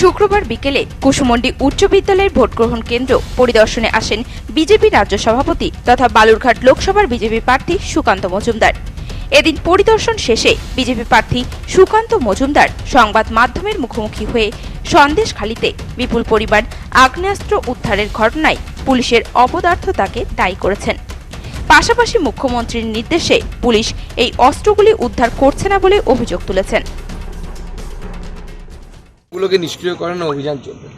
শুক্রবার বিকেলে কুসুমন্ডি উচ্চ বিদ্যালয়ের ভোট গ্রহণ কেন্দ্র পরিদর্শনে আসেন বিজেপি রাজ্য সভাপতি তথা বালুরঘাট লোকসভার বিজেপি প্রার্থী সুকান্ত মজুমদার। এদিন পরিদর্শন শেষে বিজেপি প্রার্থী সুকান্ত মজুমদার সংবাদ মাধ্যমের মুখোমুখি হয়ে সন্দেশখালিতে বিপুল পরিমাণ আগ্নেয়াস্ত্র উদ্ধারের ঘটনায় পুলিশের অপদার্থতাকে দায়ী করেছেন। পাশাপাশি মুখ্যমন্ত্রীর নির্দেশে পুলিশ এই অস্ত্রগুলি উদ্ধার করছে না বলে অভিযোগ তুলেছেন। গুলোকে নিষ্ক্রিয় করানো অভিযান চলবে।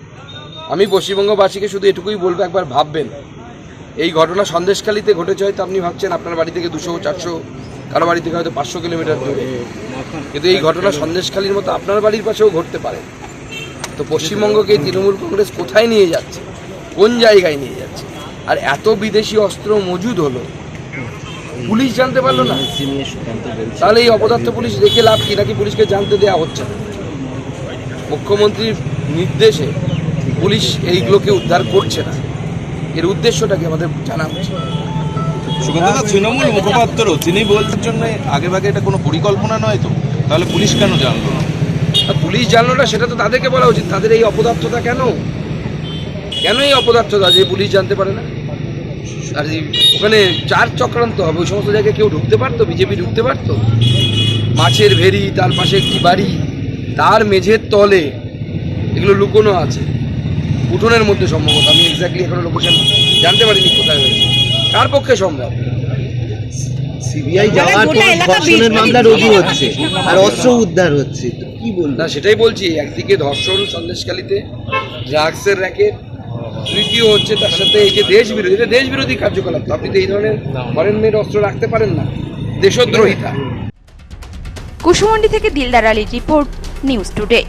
আমি পশ্চিমবঙ্গবাসীকে শুধু এটুকুই বলব, একবার ভাববেন। এই ঘটনা সন্দেশখালিতে ঘটেছে হয়তো আপনি ভাবছেন, আপনার বাড়ি থেকে দুশো, চারশো, কারও বাড়ি থেকে হয়তো পাঁচশো কিলোমিটার দূরে। কিন্তু এই ঘটনা সন্দেশখালির মতো আপনার বাড়ির পাশেও ঘটতে পারে। তো পশ্চিমবঙ্গকে তৃণমূল কংগ্রেস কোথায় নিয়ে যাচ্ছে? কোন জায়গায় নিয়ে যাচ্ছে? আর এত বিদেশি অস্ত্র মজুদ হলো। পুলিশ জানতে পারল না। তাহলে এই অপদার্থ পুলিশ রেখে লাভ কি? নাকি পুলিশকে জানতে দেওয়া হচ্ছে না? মুখ্যমন্ত্রীর নির্দেশে পুলিশ এইগুলোকে উদ্ধার করছে না। এর উদ্দেশ্যটাকে আমাদের জানা উচিত সুগন্ধা তৃণমূল মুখপাত্র তিনি বলছেন জন্য আগে ভাগে এটা কোনো পরিকল্পনা নয় তো। তাহলে পুলিশ কেন জানলো না পুলিশ জানলো না সেটা তো তাদেরকে বলা উচিত। তাদের এই অপদার্থতা কেন? কেন এই অপদার্থতা? যে পুলিশ জানতে পারে না। আর এই ওখানে চার চক্রান্ত হবে ওই সমস্ত জায়গায় কেউ ঢুকতে পারতো? বিজেপি ঢুকতে পারতো? মাছের ভেরি তার পাশে একটি বাড়ি। তার মেঝের তলে এগুলো লুকোনো আছে। উঠোনের মধ্যে সম্ভবত আমি এক্স্যাক্টলি এখনও লোকেশন জানতে পারিনি কোথায় হয়েছে। কার পক্ষে সম্ভব? সিবিআই যাওয়ার পর ধর্ষণের মামলা রুজু হচ্ছে আর অস্ত্র উদ্ধার হচ্ছে। কি বলব? না সেটাই বলছি একদিকে ধর্ষণ সন্দেশকালীতে ড্রাগসের র্যাকেট তৃতীয় হচ্ছে তার সাথে এই যে দেশ বিরোধী এটা দেশ বিরোধী কার্যকলাপ আপনি তো এই ধরনের ফরেন মেড অস্ত্র রাখতে পারেন না। দেশদ্রোহিতা। কুসুমন্ডি থেকে দিলদার আলীর রিপোর্ট News Today.